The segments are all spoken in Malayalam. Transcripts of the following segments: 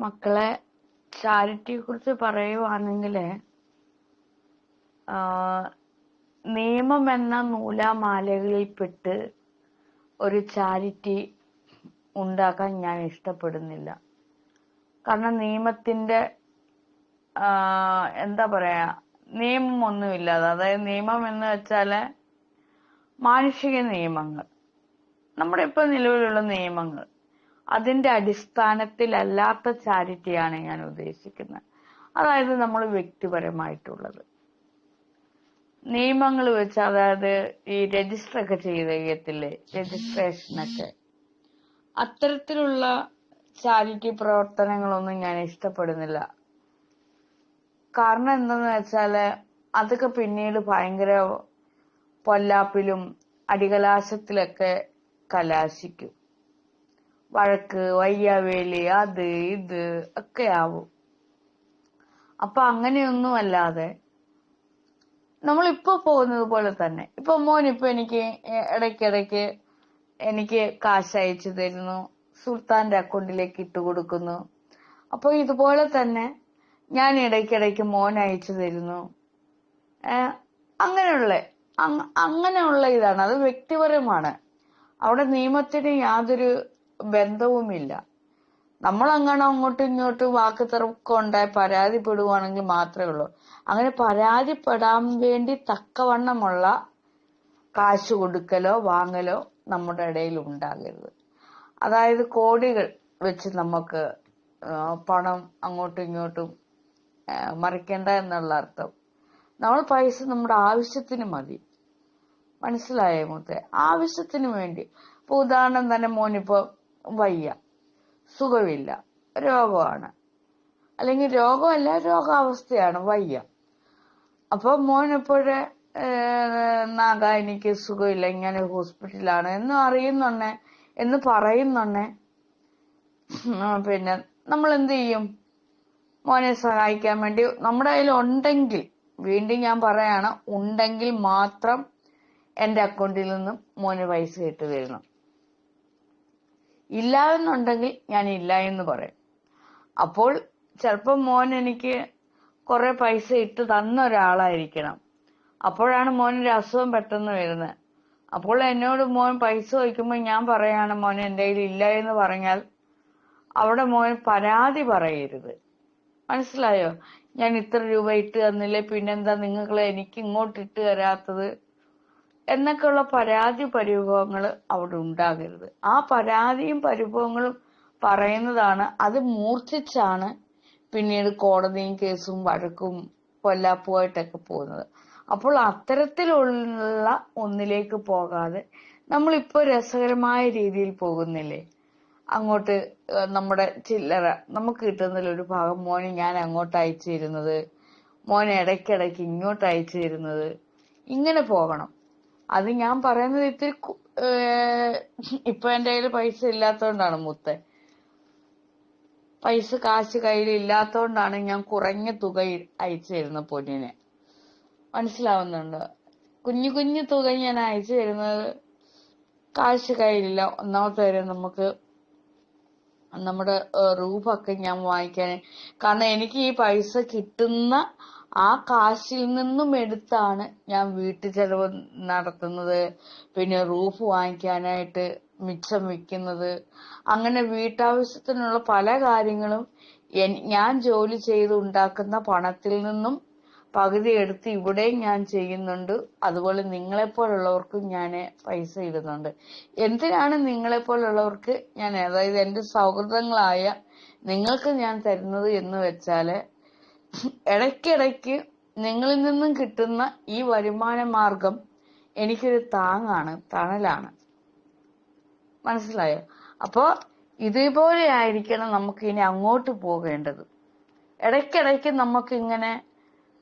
മക്കളെ ചാരിറ്റിയെ കുറിച്ച് പറയുവാണെങ്കിൽ നിയമം എന്ന നൂലാമാലകളിൽപ്പെട്ട് ഒരു ചാരിറ്റി ഉണ്ടാക്കാൻ ഞാൻ ഇഷ്ടപ്പെടുന്നില്ല. കാരണം നിയമത്തിന്റെ എന്താ പറയാ നിയമം ഒന്നുമില്ലാതെ അതായത് നിയമം എന്ന് വെച്ചാൽ മാനുഷിക നിയമങ്ങൾ. നമ്മുടെ ഇപ്പൊ നിലവിലുള്ള നിയമങ്ങൾ. അതിന്റെ അടിസ്ഥാനത്തിലല്ലാത്ത ചാരിറ്റിയാണ് ഞാൻ ഉദ്ദേശിക്കുന്നത്. അതായത് നമ്മൾ വ്യക്തിപരമായിട്ടുള്ളത്. നിയമങ്ങൾ വെച്ച് അതായത് ഈ രജിസ്റ്റർ ഒക്കെ ചെയ്ത് കഴിയത്തില്ലേ രജിസ്ട്രേഷനൊക്കെ അത്തരത്തിലുള്ള ചാരിറ്റി പ്രവർത്തനങ്ങളൊന്നും ഞാൻ ഇഷ്ടപ്പെടുന്നില്ല. കാരണം എന്തെന്ന് വെച്ചാൽ അതൊക്കെ പിന്നീട് ഭയങ്കര പൊല്ലാപ്പിലും അടികലാശത്തിലൊക്കെ കലാശിക്കും. വഴക്ക് വയ്യാവേലി അത് ഇത് ഒക്കെ ആവും അപ്പൊ അങ്ങനെയൊന്നും അല്ലാതെ നമ്മളിപ്പോ പോകുന്നത് പോലെ തന്നെ. ഇപ്പൊ മോൻ ഇപ്പൊ എനിക്ക് ഇടയ്ക്കിടയ്ക്ക് എനിക്ക് കാശ് അയച്ചു തരുന്നു. സുൽത്താന്റെ അക്കൗണ്ടിലേക്ക് ഇട്ട് കൊടുക്കുന്നു. അപ്പൊ ഇതുപോലെ തന്നെ ഞാൻ ഇടയ്ക്കിടയ്ക്ക് മോൻ അയച്ചു തരുന്നു. അങ്ങനെയുള്ള അങ്ങനെയുള്ള ഇതാണ്. അത് വ്യക്തിപരമാണ്. അവിടെ നിയമത്തിന് യാതൊരു ബന്ധവുമില്ല. നമ്മൾ അങ്ങനെ അങ്ങോട്ടും ഇങ്ങോട്ടും വാക്ക് തർക്കം ഉണ്ടായി പരാതിപ്പെടുവാണെങ്കിൽ മാത്രമേ ഉള്ളൂ. അങ്ങനെ പരാതിപ്പെടാൻ വേണ്ടി തക്കവണ്ണമുള്ള കാശ് കൊടുക്കലോ വാങ്ങലോ നമ്മുടെ ഇടയിൽ ഉണ്ടാകരുത്. അതായത് കോടികൾ വെച്ച് നമുക്ക് പണം അങ്ങോട്ടും ഇങ്ങോട്ടും മറിക്കണ്ട എന്നുള്ള അർത്ഥം. നമ്മൾ പൈസ നമ്മുടെ ആവശ്യത്തിന് മതി. മനസ്സിലായ മൂത്തെ? ആവശ്യത്തിന് വേണ്ടി. ഇപ്പൊ ഉദാഹരണം തന്നെ മോനിപ്പോ വയ്യ. സുഖമില്ല രോഗമാണ്. അല്ലെങ്കിൽ രോഗമല്ല രോഗാവസ്ഥയാണ്. വയ്യ. അപ്പൊ മോൻ എപ്പോഴേ നാഗ എനിക്ക് സുഖമില്ല ഇങ്ങനെ ഹോസ്പിറ്റലാണ് എന്ന് അറിയുന്നുണ്ണെ എന്ന് പറയുന്നുണ്ണെ പിന്നെ നമ്മൾ എന്ത് ചെയ്യും? മോനെ സഹായിക്കാൻ വേണ്ടി നമ്മുടെ കയ്യിൽ ഉണ്ടെങ്കിൽ വീണ്ടും ഞാൻ പറയാണ് ഉണ്ടെങ്കിൽ മാത്രം എന്റെ അക്കൗണ്ടിൽ നിന്നും മോന് പൈസ ഇട്ട് തരണം. ഇല്ല എന്നുണ്ടെങ്കിൽ ഞാൻ ഇല്ല എന്ന് പറയും. അപ്പോൾ ചിലപ്പോൾ മോൻ എനിക്ക് കുറെ പൈസ ഇട്ട് തന്ന ഒരാളായിരിക്കണം. അപ്പോഴാണ് മോനൊരു അസുഖം പെട്ടെന്ന് വരുന്നത്. അപ്പോൾ എന്നോട് മോൻ പൈസ വയ്ക്കുമ്പോൾ ഞാൻ പറയാണ് മോൻ എന്റെ കയ്യിൽ ഇല്ല എന്ന് പറഞ്ഞാൽ അവിടെ മോൻ പരാതി പറയരുത്. മനസ്സിലായോ? ഞാൻ ഇത്ര രൂപ ഇട്ട് തന്നില്ലേ പിന്നെന്താ നിങ്ങൾ എനിക്ക് ഇങ്ങോട്ട് ഇട്ട് തരാത്തത്? എന്നൊക്കെയുള്ള പരാതി പരിഭവങ്ങൾ അവിടെ ഉണ്ടാകരുത്. ആ പരാതിയും പരിഭവങ്ങളും പറയുന്നതാണ് അത് മൂർച്ഛിച്ചാണ് പിന്നീട് കോടതിയും കേസും വഴക്കും കൊല്ലാപ്പുമായിട്ടൊക്കെ പോകുന്നത്. അപ്പോൾ അത്തരത്തിലുള്ള ഒന്നിലേക്ക് പോകാതെ നമ്മളിപ്പോ രസകരമായ രീതിയിൽ പോകുന്നില്ലേ? അങ്ങോട്ട് നമ്മുടെ ചില്ലറ നമുക്ക് കിട്ടുന്നതിൽ ഒരു ഭാഗം മോനെ ഞാൻ അങ്ങോട്ട് അയച്ചു തരുന്നത് മോനെ ഇടയ്ക്കിടയ്ക്ക് ഇങ്ങോട്ട് അയച്ചു തരുന്നത് ഇങ്ങനെ പോകണം. അത് ഞാൻ പറയുന്നത് ഇത്തിരി ഇപ്പൊ എന്റെ കയ്യിൽ പൈസ ഇല്ലാത്തോണ്ടാണ് മുത്തെ. പൈസ കാശ് കയ്യിൽ ഇല്ലാത്തോണ്ടാണ് ഞാൻ കുറഞ്ഞ തുക അയച്ചു തരുന്നത് പൊന്നിന്. മനസ്സിലാവുന്നുണ്ട്? കുഞ്ഞു കുഞ്ഞു തുക ഞാൻ അയച്ചു തരുന്നത് കാശ് കയ്യിലില്ല. ഒന്നാമത്തെ കാര്യം നമുക്ക് നമ്മുടെ റൂഫൊക്കെ ഞാൻ വാങ്ങിക്കാൻ കാരണം എനിക്ക് ഈ പൈസ കിട്ടുന്ന ആ കാശിൽ നിന്നും എടുത്താണ് ഞാൻ വീട്ടു ചെലവ് നടത്തുന്നത്. പിന്നെ റൂഫ് വാങ്ങിക്കാനായിട്ട് മിച്ചം വെക്കുന്നത്. അങ്ങനെ വീട്ടാവശ്യത്തിനുള്ള പല കാര്യങ്ങളും ഞാൻ ജോലി ചെയ്ത് ഉണ്ടാക്കുന്ന പണത്തിൽ നിന്നും പകുതി എടുത്ത് ഇവിടെയും ഞാൻ ചെയ്യുന്നുണ്ട്. അതുപോലെ നിങ്ങളെപ്പോലുള്ളവർക്കും ഞാൻ പൈസ ഇടുന്നുണ്ട്. എന്തിനാണ് നിങ്ങളെപ്പോലുള്ളവർക്ക് ഞാൻ അതായത് എന്റെ സൗഹൃദങ്ങളായ നിങ്ങൾക്ക് ഞാൻ തരുന്നത് എന്ന് വെച്ചാൽ ഇടയ്ക്കിടയ്ക്ക് നിങ്ങളിൽ നിന്നും കിട്ടുന്ന ഈ വരുമാന മാർഗം എനിക്കൊരു താങ്ങാണ് തണലാണ്. മനസ്സിലായോ? അപ്പോ ഇതേപോലെ ആയിരിക്കണം നമുക്ക് ഇനി അങ്ങോട്ട് പോകേണ്ടത്. ഇടയ്ക്കിടയ്ക്ക് നമുക്ക് ഇങ്ങനെ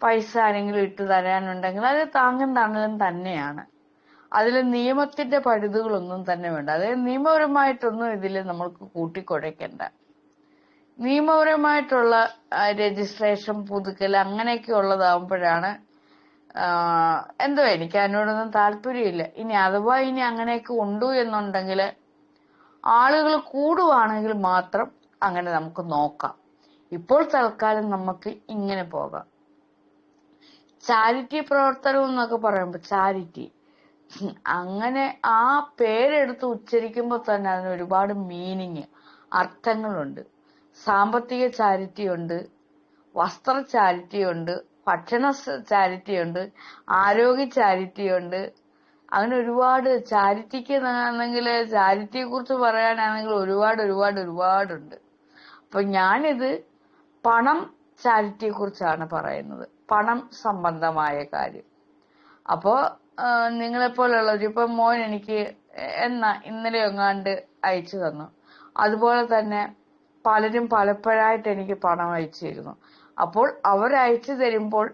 പൈസ ആരെങ്കിലും ഇട്ട് തരാനുണ്ടെങ്കിൽ അത് താങ്ങും തണലും തന്നെയാണ്. അതിൽ നിയമത്തിന്റെ പഴുതുകളൊന്നും തന്നെ വേണ്ട. അതായത് നിയമപരമായിട്ടൊന്നും ഇതിൽ നമ്മൾക്ക് കൂട്ടിക്കുഴയ്ക്കണ്ട നിയമപരമായിട്ടുള്ള രജിസ്ട്രേഷൻ പുതുക്കൽ അങ്ങനെയൊക്കെ ഉള്ളതാവുമ്പോഴാണ് എന്തോ എനിക്ക് അതിനോടൊന്നും താല്പര്യമില്ല. ഇനി അഥവാ ഇനി അങ്ങനെയൊക്കെ ഉണ്ടു എന്നുണ്ടെങ്കിൽ ആളുകൾ കൂടുവാണെങ്കിൽ മാത്രം അങ്ങനെ നമുക്ക് നോക്കാം. ഇപ്പോൾ തൽക്കാലം നമുക്ക് ഇങ്ങനെ പോകാം. ചാരിറ്റി പ്രവർത്തനം എന്നൊക്കെ പറയുമ്പോൾ ചാരിറ്റി അങ്ങനെ ആ പേരെടുത്ത് ഉച്ചരിക്കുമ്പോൾ തന്നെ അതിന് ഒരുപാട് മീനിങ് അർത്ഥങ്ങളുണ്ട്. സാമ്പത്തിക ചാരിറ്റി ഉണ്ട് വസ്ത്ര ചാരിറ്റി ഉണ്ട് ഭക്ഷണ ചാരിറ്റി ഉണ്ട് ആരോഗ്യ ചാരിറ്റി ഉണ്ട്. അങ്ങനെ ഒരുപാട് ചാരിറ്റിക്ക് ആണെങ്കിൽ ചാരിറ്റിയെ കുറിച്ച് പറയാനാണെങ്കിൽ ഒരുപാട് ഒരുപാട് ഒരുപാടുണ്ട് അപ്പൊ ഞാനിത് പണം ചാരിറ്റിയെ കുറിച്ചാണ് പറയുന്നത്. പണം സംബന്ധമായ കാര്യം. അപ്പോ നിങ്ങളെപ്പോലുള്ളവർ ഇപ്പൊ മോൻ എനിക്ക് എന്നാ ഇന്നലെ എങ്ങാണ്ട് അയച്ചു തന്നു. അതുപോലെ തന്നെ പലരും പലപ്പോഴായിട്ട് എനിക്ക് പണം അയച്ചിരുന്നു. അപ്പോൾ അവർ അയച്ചു തരുമ്പോൾ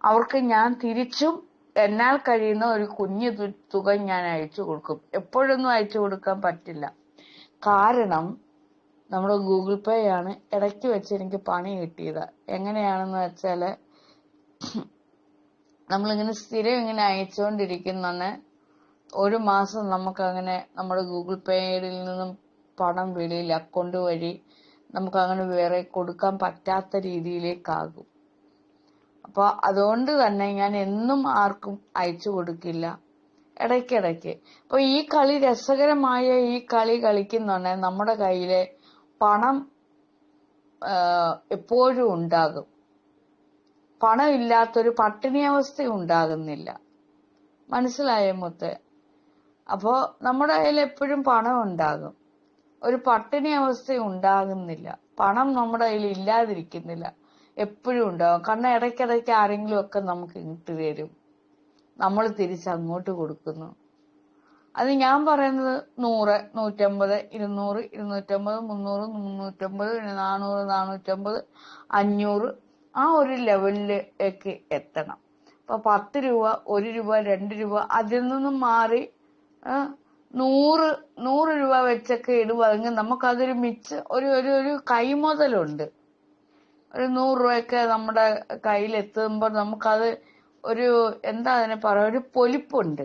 അവർക്ക് ഞാൻ തിരിച്ചും എന്നാൽ കഴിയുന്ന ഒരു കുഞ്ഞു തുക ഞാൻ അയച്ചു കൊടുക്കും. എപ്പോഴൊന്നും അയച്ചു കൊടുക്കാൻ പറ്റില്ല. കാരണം നമ്മുടെ ഗൂഗിൾ പേ ആണ് ഇടയ്ക്ക് വെച്ച് എനിക്ക് പണി കിട്ടിയത്. എങ്ങനെയാണെന്ന് വെച്ചാൽ നമ്മളിങ്ങനെ സ്ഥിരം ഇങ്ങനെ അയച്ചുകൊണ്ടിരിക്കുന്ന ഒരു മാസം നമുക്ക് അങ്ങനെ നമ്മുടെ ഗൂഗിൾ പേയിൽ നിന്നും പണം വെളിയിൽ അക്കൗണ്ട് വഴി നമുക്ക് അങ്ങനെ വേറെ കൊടുക്കാൻ പറ്റാത്ത രീതിയിലേക്കാകും. അപ്പൊ അതുകൊണ്ട് തന്നെ ഞാൻ എന്നും ആർക്കും അയച്ചു കൊടുക്കില്ല. ഇടയ്ക്കിടയ്ക്ക്. അപ്പൊ ഈ കളി രസകരമായ ഈ കളി കളിക്കുന്നുണ്ടെങ്കിൽ നമ്മുടെ കയ്യിലെ പണം എപ്പോഴും ഉണ്ടാകും. പണം ഇല്ലാത്തൊരു പട്ടിണി അവസ്ഥ ഉണ്ടാകുന്നില്ല. മനസ്സിലായോ മുത്തേ? അപ്പോ നമ്മുടെ കയ്യിൽ എപ്പോഴും പണം ഉണ്ടാകും. ഒരു പട്ടിണി അവസ്ഥ ഉണ്ടാകുന്നില്ല. പണം നമ്മുടെ കയ്യിൽ ഇല്ലാതിരിക്കുന്നില്ല. എപ്പോഴും ഉണ്ടാകും കാരണം ഇടയ്ക്കിടയ്ക്ക് ആരെങ്കിലും ഒക്കെ നമുക്ക് ഇങ്ങോട്ട് തരും നമ്മൾ തിരിച്ച് അങ്ങോട്ട് കൊടുക്കുന്നു. അത് ഞാൻ പറയുന്നത് നൂറ് നൂറ്റമ്പത് ഇരുന്നൂറ് ഇരുന്നൂറ്റമ്പത് മുന്നൂറ് മുന്നൂറ്റമ്പത് പിന്നെ നാനൂറ് നാനൂറ്റമ്പത് അഞ്ഞൂറ് ആ ഒരു ലെവലിലേക്ക് എത്തണം. ഇപ്പൊ പത്ത് രൂപ ഒരു രൂപ രണ്ട് രൂപ അതിൽ നിന്നും മാറി നൂറ് നൂറ് രൂപ വെച്ചൊക്കെ ഇടുവാണെങ്കിൽ നമുക്കതൊരു മിച്ച ഒരു ഒരു ഒരു കൈമുതലുണ്ട്. ഒരു നൂറ് രൂപയൊക്കെ നമ്മുടെ കയ്യിൽ എത്തുമ്പോൾ നമുക്കത് ഒരു എന്താ അതിനെ പറയാ ഒരു പൊലിപ്പുണ്ട്.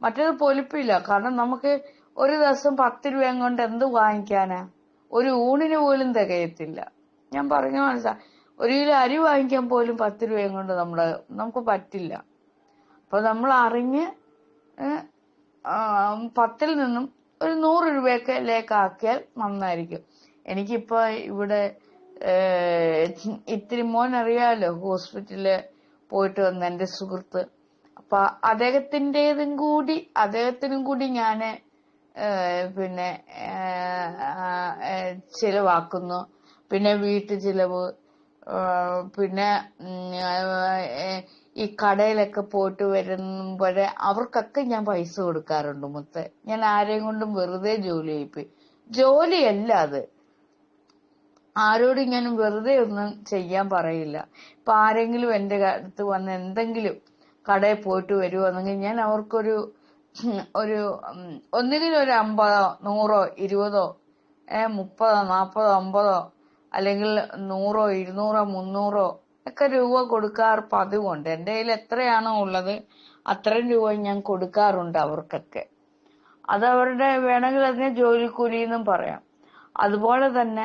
മറ്റേത് പൊലിപ്പില്ല. കാരണം നമുക്ക് ഒരു ദിവസം പത്ത് രൂപയും കൊണ്ട് എന്ത് വാങ്ങിക്കാനാ? ഒരു ഊണിന് പോലും തികയത്തില്ല. ഞാൻ പറഞ്ഞ മനസ്സിലാ ഒരു കിലോ അരി വാങ്ങിക്കാൻ പോലും പത്ത് രൂപയും കൊണ്ട് നമ്മുടെ നമുക്ക് പറ്റില്ല. അപ്പൊ നമ്മൾ അറിഞ്ഞ് പത്തിൽ നിന്നും ഒരു നൂറ് രൂപയൊക്കെ ലേക്കാക്കിയാൽ നന്നായിരിക്കും. എനിക്കിപ്പോ ഇവിടെ ഇത്തിരി മോൻ അറിയാലോ ഹോസ്പിറ്റലിൽ പോയിട്ട് വന്ന എന്റെ സുഹൃത്ത്. അപ്പൊ അദ്ദേഹത്തിന്റെതും കൂടി അദ്ദേഹത്തിനും കൂടി ഞാൻ പിന്നെ ചിലവാക്കുന്നു. പിന്നെ വീട്ടു ചിലവ് പിന്നെ ഈ കടയിലൊക്കെ പോയിട്ട് വരുമ്പോഴേ അവർക്കൊക്കെ ഞാൻ പൈസ കൊടുക്കാറുണ്ട് മുത്ത്. ഞാൻ ആരെയും കൊണ്ടും വെറുതെ ജോലി ചെയ്യിപ്പി ജോലിയല്ല അത്. ആരോടും ഞാൻ വെറുതെ ഒന്നും ചെയ്യാൻ പറയില്ല. ഇപ്പൊ ആരെങ്കിലും എന്റെ അടുത്ത് വന്ന് എന്തെങ്കിലും കടയിൽ പോയിട്ട് വരുവാണെങ്കിൽ ഞാൻ അവർക്കൊരു ഒരു ഒന്നുകിൽ ഒരു അമ്പതോ നൂറോ ഇരുപതോ ഏ മുപ്പതോ നാപ്പതോ അമ്പതോ അല്ലെങ്കിൽ നൂറോ ഇരുന്നൂറോ മുന്നൂറോ ഒക്കെ രൂപ കൊടുക്കാറ് പതിവുണ്ട് എന്റെ കയ്യിൽ എത്രയാണോ ഉള്ളത് അത്രയും രൂപ ഞാൻ കൊടുക്കാറുണ്ട് അവർക്കൊക്കെ. അത് അവരുടെ വേണമെങ്കിൽ അതിനെ ജോലിക്കൂലി എന്നും പറയാം. അതുപോലെ തന്നെ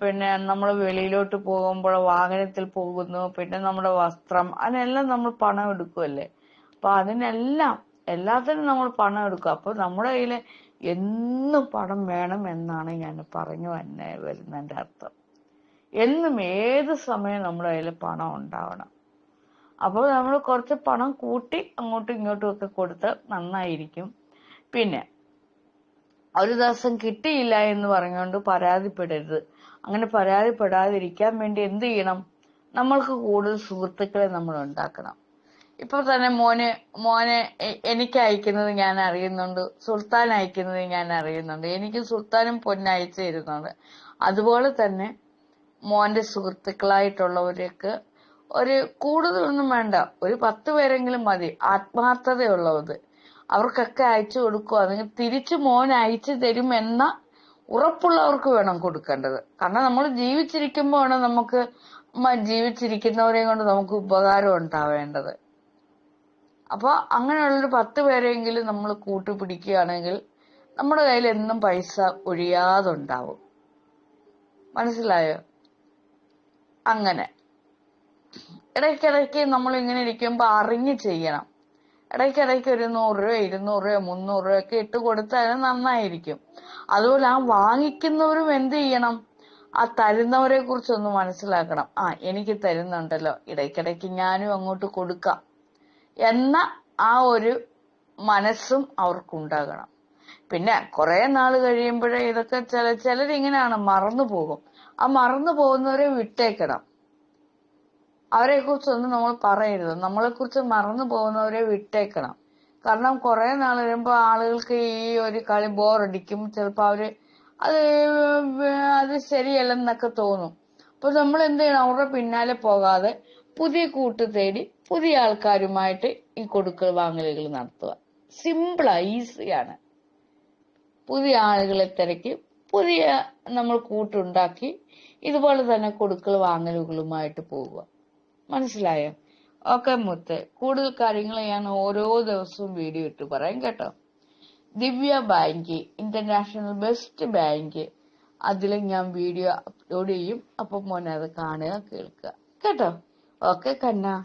പിന്നെ നമ്മൾ വെളിയിലോട്ട് പോകുമ്പോൾ വാഹനത്തിൽ പോകുന്നു പിന്നെ നമ്മുടെ വസ്ത്രം അതിനെല്ലാം നമ്മൾ പണം എടുക്കുമല്ലേ അപ്പൊ അതിനെല്ലാം എല്ലാത്തിനും നമ്മൾ പണം എടുക്കും. അപ്പൊ നമ്മുടെ കയ്യിൽ എന്നും പണം വേണം എന്നാണ് ഞാൻ പറഞ്ഞു തന്നെ വരുന്നതിന്റെ അർത്ഥം. എന്നും ഏത് സമയം നമ്മുടെ കയ്യിൽ പണം ഉണ്ടാവണം. അപ്പോൾ നമ്മൾ കുറച്ച് പണം കൂട്ടി അങ്ങോട്ടും ഇങ്ങോട്ടും ഒക്കെ കൊടുത്ത് നന്നായിരിക്കും. പിന്നെ ഒരു ദിവസം കിട്ടിയില്ല എന്ന് പറഞ്ഞുകൊണ്ട് പരാതിപ്പെടരുത്. അങ്ങനെ പരാതിപ്പെടാതിരിക്കാൻ വേണ്ടി എന്ത് ചെയ്യണം? നമ്മൾക്ക് കൂടുതൽ സുഹൃത്തുക്കളെ നമ്മൾ ഉണ്ടാക്കണം. ഇപ്പൊ തന്നെ മോനെ മോനെ എനിക്ക് അയക്കുന്നത് ഞാൻ അറിയുന്നുണ്ട്. സുൽത്താൻ അയക്കുന്നത് ഞാൻ അറിയുന്നുണ്ട്. എനിക്ക് സുൽത്താനും പൊന്നയച്ചു തരുന്നുണ്ട്. അതുപോലെ തന്നെ മോന്റെ സുഹൃത്തുക്കളായിട്ടുള്ളവരൊക്കെ ഒരു കൂടുതലൊന്നും വേണ്ട. ഒരു പത്ത് പേരെങ്കിലും മതി. ആത്മാർത്ഥതയുള്ളത്. അവർക്കൊക്കെ അയച്ചു കൊടുക്കുക അല്ലെങ്കിൽ തിരിച്ചു മോൻ അയച്ചു എന്ന ഉറപ്പുള്ളവർക്ക് വേണം കൊടുക്കേണ്ടത്. കാരണം നമ്മൾ ജീവിച്ചിരിക്കുമ്പോഴാണ് നമുക്ക് ജീവിച്ചിരിക്കുന്നവരെയും ജീവിച്ചിരിക്കുന്നവരെ കൊണ്ട് നമുക്ക് ഉപകാരം ഉണ്ടാവേണ്ടത്. അപ്പൊ അങ്ങനെയുള്ളൊരു പത്ത് പേരെങ്കിലും നമ്മൾ കൂട്ടുപിടിക്കുകയാണെങ്കിൽ നമ്മുടെ കയ്യിൽ എന്നും പൈസ ഒഴിയാതുണ്ടാവും. മനസ്സിലായോ? അങ്ങനെ. ഇടയ്ക്കിടയ്ക്ക് നമ്മൾ ഇങ്ങനെ ഇരിക്കുമ്പോൾ അറിഞ്ഞ് ചെയ്യണം. ഇടയ്ക്കിടയ്ക്ക് ഒരു നൂറ് രൂപ ഇരുന്നൂറ് രൂപ മുന്നൂറ് രൂപ ഒക്കെ ഇട്ട് കൊടുത്താൽ നന്നായിരിക്കും. അതുപോലെ ആ വാങ്ങിക്കുന്നവരും എന്ത് ചെയ്യണം? ആ തരുന്നവരെ കുറിച്ചൊന്ന് മനസ്സിലാക്കണം. ആ എനിക്ക് തരുന്നുണ്ടല്ലോ. ഇടയ്ക്കിടയ്ക്ക് ഞാനും അങ്ങോട്ട് കൊടുക്കാം. എന്ന ആ ഒരു മനസ്സും അവർക്കുണ്ടാകണം. പിന്നെ കുറെ നാൾ കഴിയുമ്പോഴേ ഇതൊക്കെ ചില ചിലരിങ്ങനെയാണ് മറന്നു പോകും. ആ മറന്നു പോകുന്നവരെ വിട്ടേക്കണം. അവരെ കുറിച്ചൊന്നും നമ്മൾ പറയരുത്. നമ്മളെ കുറിച്ച് മറന്നു പോകുന്നവരെ വിട്ടേക്കണം. കാരണം കുറെ നാൾ വരുമ്പോൾ ആളുകൾക്ക് ഈ ഒരു കളി ബോറടിക്കും. ചിലപ്പോൾ അവർ അത് അത് ശരിയല്ലെന്നൊക്കെ തോന്നും. അപ്പൊ നമ്മൾ എന്ത് ചെയ്യണം? അവരുടെ പിന്നാലെ പോകാതെ പുതിയ കൂട്ട് തേടി പുതിയ ആൾക്കാരുമായിട്ട് ഈ കൊടുക്കൽ വാങ്ങലുകൾ നടത്തുക. സിമ്പിളാ ഈസിയാണ് പുതിയ ആളുകളെ തിരക്കി പുതിയ നമ്മൾ കൂട്ടുണ്ടാക്കി ഇതുപോലെ തന്നെ കൊടുക്കൽ വാങ്ങലുകളുമായിട്ട് പോവുക. മനസ്സിലായോ? ഓക്കെ മുത്ത്. കൂടുതൽ കാര്യങ്ങൾ ഞാൻ ഓരോ ദിവസവും വീഡിയോ ഇട്ട് പറയാം കേട്ടോ. Divya bank international best bank. അതിൽ ഞാൻ വീഡിയോ അപ്ലോഡ് ചെയ്യും. അപ്പം മോനെ അത് കാണുക കേൾക്കുക. കേട്ടോ? ഓക്കെ കണ്ണ.